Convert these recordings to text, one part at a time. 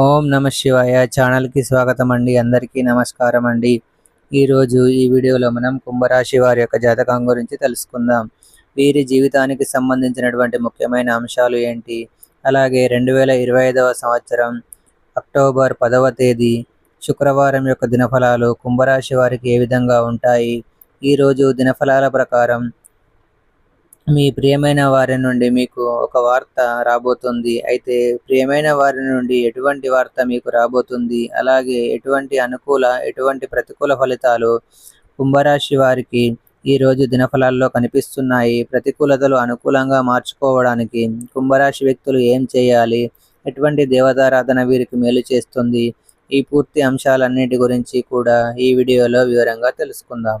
ఓం నమ శివాయ. ఛానల్కి స్వాగతం అండి. అందరికీ నమస్కారం అండి. ఈరోజు ఈ వీడియోలో మనం కుంభరాశి వారి యొక్క జాతకం గురించి తెలుసుకుందాం. వీరి జీవితానికి సంబంధించినటువంటి ముఖ్యమైన అంశాలు ఏంటి? అలాగే రెండు వేల ఇరవై ఐదవ సంవత్సరం అక్టోబర్ పదవ తేదీ శుక్రవారం యొక్క దినఫలాలు కుంభరాశి వారికి ఏ విధంగా ఉంటాయి? ఈరోజు దినఫలాల ప్రకారం మీ ప్రియమైన వారి నుండి మీకు ఒక వార్త రాబోతుంది. అయితే ప్రియమైన వారి నుండి ఎటువంటి వార్త మీకు రాబోతుంది? అలాగే ఎటువంటి అనుకూల ఎటువంటి ప్రతికూల ఫలితాలు కుంభరాశి వారికి ఈరోజు దినఫలాల్లో కనిపిస్తున్నాయి? ప్రతికూలతలు అనుకూలంగా మార్చుకోవడానికి కుంభరాశి వ్యక్తులు ఏం చేయాలి? ఎటువంటి దేవతారాధన వీరికి మేలు చేస్తుంది? ఈ పూర్తి అంశాలన్నిటి గురించి కూడా ఈ వీడియోలో వివరంగా తెలుసుకుందాం.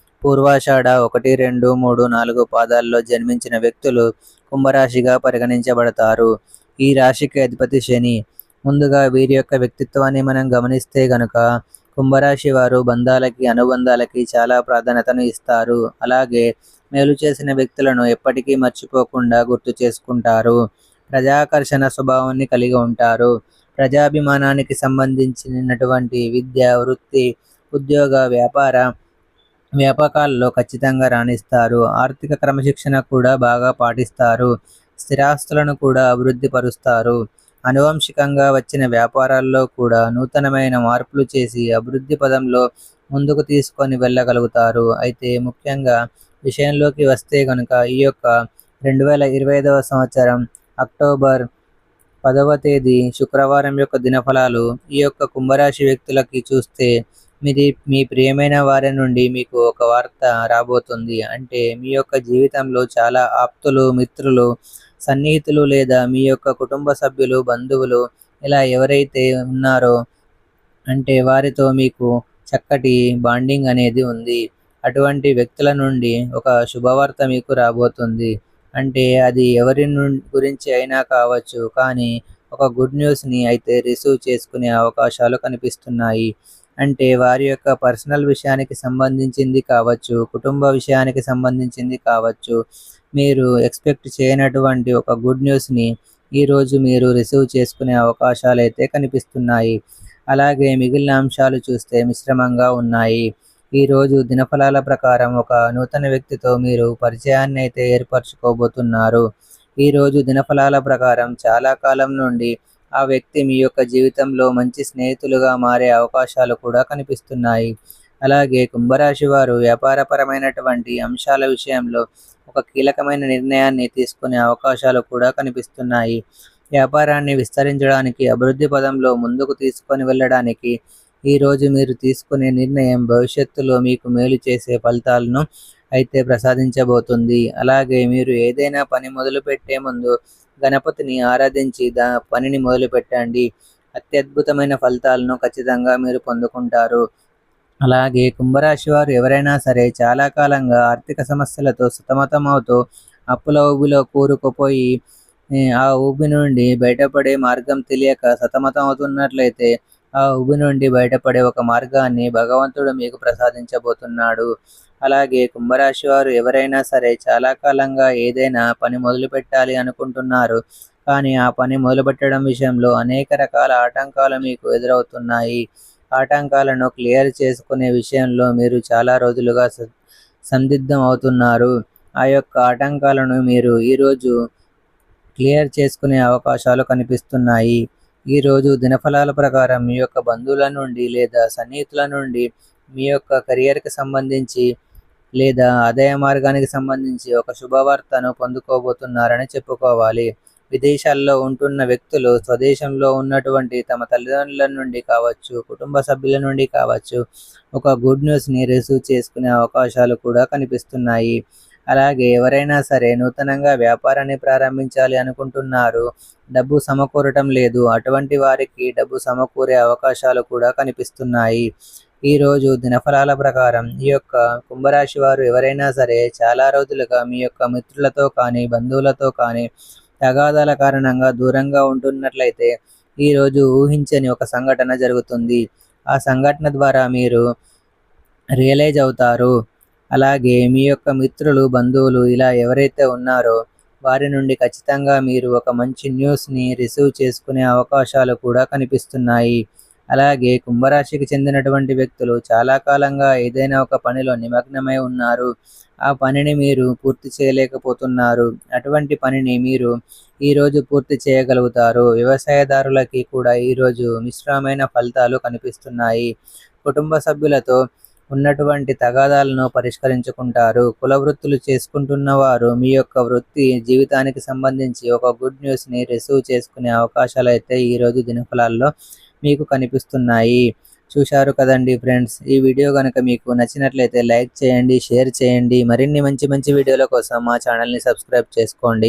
పూర్వాషాఢ ఒకటి రెండు మూడు నాలుగు పాదాల్లో జన్మించిన వ్యక్తులు కుంభరాశిగా పరిగణించబడతారు. ఈ రాశికి అధిపతి శని. ముందుగా వీరి యొక్క వ్యక్తిత్వాన్ని మనం గమనిస్తే గనుక కుంభరాశి వారు బంధాలకి అనుబంధాలకి చాలా ప్రాధాన్యతను ఇస్తారు. అలాగే మేలు చేసిన వ్యక్తులను ఎప్పటికీ మర్చిపోకుండా గుర్తు చేసుకుంటారు. ప్రజాకర్షణ స్వభావాన్ని కలిగి ఉంటారు. ప్రజాభిమానానికి సంబంధించినటువంటి విద్య వృత్తి ఉద్యోగ వ్యాపార వ్యాపకాల్లో ఖచ్చితంగా రాణిస్తారు. ఆర్థిక క్రమశిక్షణ కూడా బాగా పాటిస్తారు. స్థిరాస్తులను కూడా అభివృద్ధి పరుస్తారు. అనువంశికంగా వచ్చిన వ్యాపారాల్లో కూడా నూతనమైన మార్పులు చేసి అభివృద్ధి పదంలో ముందుకు తీసుకొని వెళ్ళగలుగుతారు. అయితే ముఖ్యంగా విషయంలోకి వస్తే కనుక ఈ యొక్క రెండు వేల ఇరవై ఐదవ సంవత్సరం అక్టోబర్ పదవ తేదీ శుక్రవారం యొక్క దినఫలాలు ఈ యొక్క కుంభరాశి వ్యక్తులకి చూస్తే మీది మీ ప్రియమైన వారి నుండి మీకు ఒక వార్త రాబోతుంది. అంటే మీ యొక్క జీవితంలో చాలా ఆప్తులు మిత్రులు సన్నిహితులు లేదా మీ యొక్క కుటుంబ సభ్యులు బంధువులు ఇలా ఎవరైతే ఉన్నారో అంటే వారితో మీకు చక్కటి బాండింగ్ అనేది ఉంది. అటువంటి వ్యక్తుల నుండి ఒక శుభవార్త మీకు రాబోతుంది. అంటే అది ఎవరి గురించి అయినా కావచ్చు కానీ ఒక గుడ్ న్యూస్ని అయితే రిసీవ్ చేసుకునే అవకాశాలు కనిపిస్తున్నాయి. అంటే వారి యొక్క పర్సనల్ విషయానికి సంబంధించింది కావచ్చు కుటుంబ విషయానికి సంబంధించింది కావచ్చు మీరు ఎక్స్పెక్ట్ చేయనటువంటి ఒక గుడ్ న్యూస్ని ఈరోజు మీరు రిసీవ్ చేసుకునే అవకాశాలు అయితే కనిపిస్తున్నాయి. అలాగే మిగిలిన అంశాలు చూస్తే మిశ్రమంగా ఉన్నాయి. ఈరోజు దినఫలాల ప్రకారం ఒక నూతన వ్యక్తితో మీరు పరిచయాన్ని అయితే ఏర్పరచుకోబోతున్నారు ఈరోజు దినఫలాల ప్రకారం చాలా కాలం నుండి ఆ వ్యక్తి మీ యొక్క జీవితంలో మంచి స్నేహితులుగా మారే అవకాశాలు కూడా కనిపిస్తున్నాయి. అలాగే కుంభరాశి వారు వ్యాపారపరమైనటువంటి అంశాల విషయంలో ఒక కీలకమైన నిర్ణయాన్ని తీసుకునే అవకాశాలు కూడా కనిపిస్తున్నాయి. వ్యాపారాన్ని విస్తరించడానికి అభివృద్ధి పదంలో ముందుకు తీసుకొని వెళ్ళడానికి ఈరోజు మీరు తీసుకునే నిర్ణయం భవిష్యత్తులో మీకు మేలు చేసే ఫలితాలను అయితే ప్రసాదించబోతుంది. అలాగే మీరు ఏదైనా పని మొదలుపెట్టే ముందు గణపతిని ఆరాధించి దా పనిని మొదలుపెట్టండి. అత్యద్భుతమైన ఫలితాలను ఖచ్చితంగా మీరు పొందుకుంటారు. అలాగే కుంభరాశి వారు ఎవరైనా సరే చాలా కాలంగా ఆర్థిక సమస్యలతో సతమతమవుతూ అప్పుల ఊబిలో కూరుకుపోయి ఆ ఊబి నుండి బయటపడే మార్గం తెలియక సతమతం అవుతున్నట్లయితే ఆ ఊబి నుండి బయటపడే ఒక మార్గాన్ని భగవంతుడు మీకు ప్రసాదించబోతున్నాడు. అలాగే కుంభరాశి వారు ఎవరైనా సరే చాలా కాలంగా ఏదైనా పని మొదలు పెట్టాలి అనుకుంటున్నారు. కానీ ఆ పని మొదలుపెట్టడం విషయంలో అనేక రకాల ఆటంకాలు మీకు ఎదురవుతున్నాయి. ఆటంకాలను క్లియర్ చేసుకునే విషయంలో మీరు చాలా రోజులుగా సందిగ్ధం అవుతున్నారు. ఆ యొక్క ఆటంకాలను మీరు ఈరోజు క్లియర్ చేసుకునే అవకాశాలు కనిపిస్తున్నాయి. ఈరోజు దినఫలాల ప్రకారం మీ యొక్క బంధువుల నుండి లేదా సన్నిహితుల నుండి మీ యొక్క కెరియర్కి సంబంధించి లేదా ఆదాయ మార్గానికి సంబంధించి ఒక శుభవార్తను పొందుకోబోతున్నారని చెప్పుకోవాలి. విదేశాల్లో ఉంటున్న వ్యక్తులు స్వదేశంలో ఉన్నటువంటి తమ తల్లిదండ్రుల నుండి కావచ్చు కుటుంబ సభ్యుల నుండి కావచ్చు ఒక గుడ్ న్యూస్ని రిసీవ్ చేసుకునే అవకాశాలు కూడా కనిపిస్తున్నాయి. అలాగే ఎవరైనా సరే నూతనంగా వ్యాపారాన్ని ప్రారంభించాలి అనుకుంటున్నారు డబ్బు సమకూరటం లేదు అటువంటి వారికి డబ్బు సమకూరే అవకాశాలు కూడా కనిపిస్తున్నాయి. ఈరోజు దినఫలాల ప్రకారం ఈ యొక్క కుంభరాశి వారు ఎవరైనా సరే చాలా రోజులుగా మీ యొక్క మిత్రులతో కానీ బంధువులతో కానీ తగాదాల కారణంగా దూరంగా ఉంటున్నట్లయితే ఈరోజు ఊహించని ఒక సంఘటన జరుగుతుంది. ఆ సంఘటన ద్వారా మీరు రియలైజ్ అవుతారు. అలాగే మీ యొక్క మిత్రులు బంధువులు ఇలా ఎవరైతే ఉన్నారో వారి నుండి ఖచ్చితంగా మీరు ఒక మంచి న్యూస్ని రిసీవ్ చేసుకునే అవకాశాలు కూడా కనిపిస్తున్నాయి. అలాగే కుంభరాశికి చెందినటువంటి వ్యక్తులు చాలా కాలంగా ఏదైనా ఒక పనిలో నిమగ్నమై ఉన్నారు. ఆ పనిని మీరు పూర్తి చేయలేకపోతున్నారు. అటువంటి పనిని మీరు ఈరోజు పూర్తి చేయగలుగుతారు. వ్యవసాయదారులకి కూడా ఈరోజు మిశ్రమైన ఫలితాలు కనిపిస్తున్నాయి. కుటుంబ సభ్యులతో ఉన్నటువంటి తగాదాలను పరిష్కరించుకుంటారు. కుల వృత్తులు చేసుకుంటున్న వారు మీ యొక్క వృత్తి జీవితానికి సంబంధించి ఒక గుడ్ న్యూస్ని రిసీవ్ చేసుకునే అవకాశాలు అయితే ఈరోజు దినఫలాల్లో మీకు కనిపిస్తున్నాయి. చూశారు కదండి ఫ్రెండ్స్. ఈ వీడియో కనుక మీకు నచ్చినట్లయితే లైక్ చేయండి షేర్ చేయండి. మరిన్ని మంచి మంచి వీడియోల కోసం మా ఛానల్ని సబ్స్క్రైబ్ చేసుకోండి.